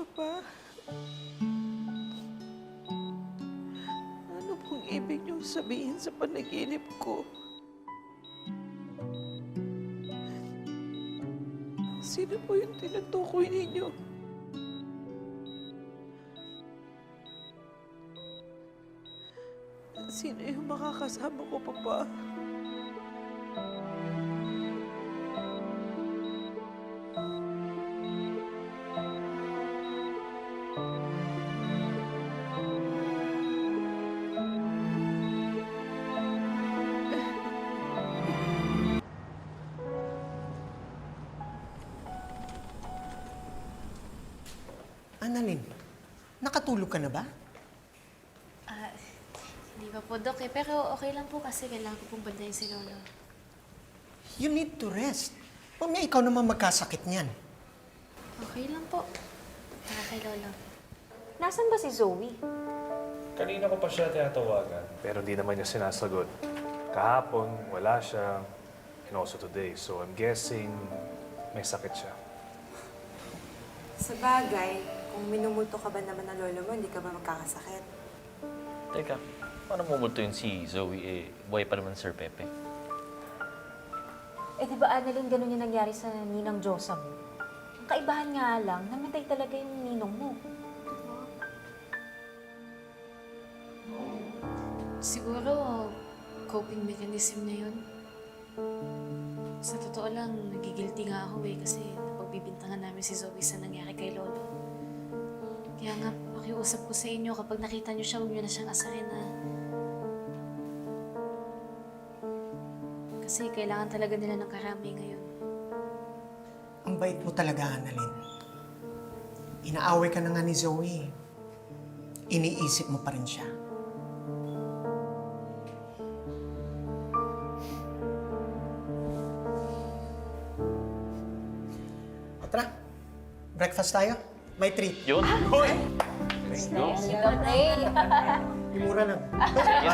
Papa? Ano pong ibig niyong sabihin sa panaginip ko? Sino po yung tinutukoy ninyo? Sino yung makakasama ko, Papa? Annalyn, nakatulog ka na ba? Ah, hindi pa po, Dok, eh. Pero okay lang po kasi kailangan ko pong bandayin si Lolo. You need to rest. Mamaya ikaw naman magkasakit niyan. Okay lang po. Para kay Lolo. Nasaan ba si Zoe? Kanina ko pa siya tinatawagan, pero di naman niya sinasagot. Kahapon, wala siya. And also today. So I'm guessing may sakit siya. Sa bagay, kung minumulto ka ba naman ng lolo mo, hindi ka ba magkakasakit? Teka, paano mumulto yun si Zoe eh? Buhay pa naman Sir Pepe. Eh di ba Annalyn, ganun yung nangyari sa ninang Diyosa mo? Ang kaibahan nga lang, namatay talaga yung ninong mo. Siguro, coping mechanism na yun. Sa totoo lang, nagigilty nga ako eh kasi napagbibintangan namin si Zoe sa nangyari kay Lolo. Kaya nga, pakiusap ko sa inyo kapag nakita niyo siya, huwag niyo na siyang asahin na... Kasi kailangan talaga nila ng karami ngayon. Ang bait mo talaga, Annalyn. Inaaway ka na nga ni Zoe. Iniisip mo pa rin siya. Tara, breakfast tayo. May treat. Yun. Hoy! Let's go. Mura lang. Sige,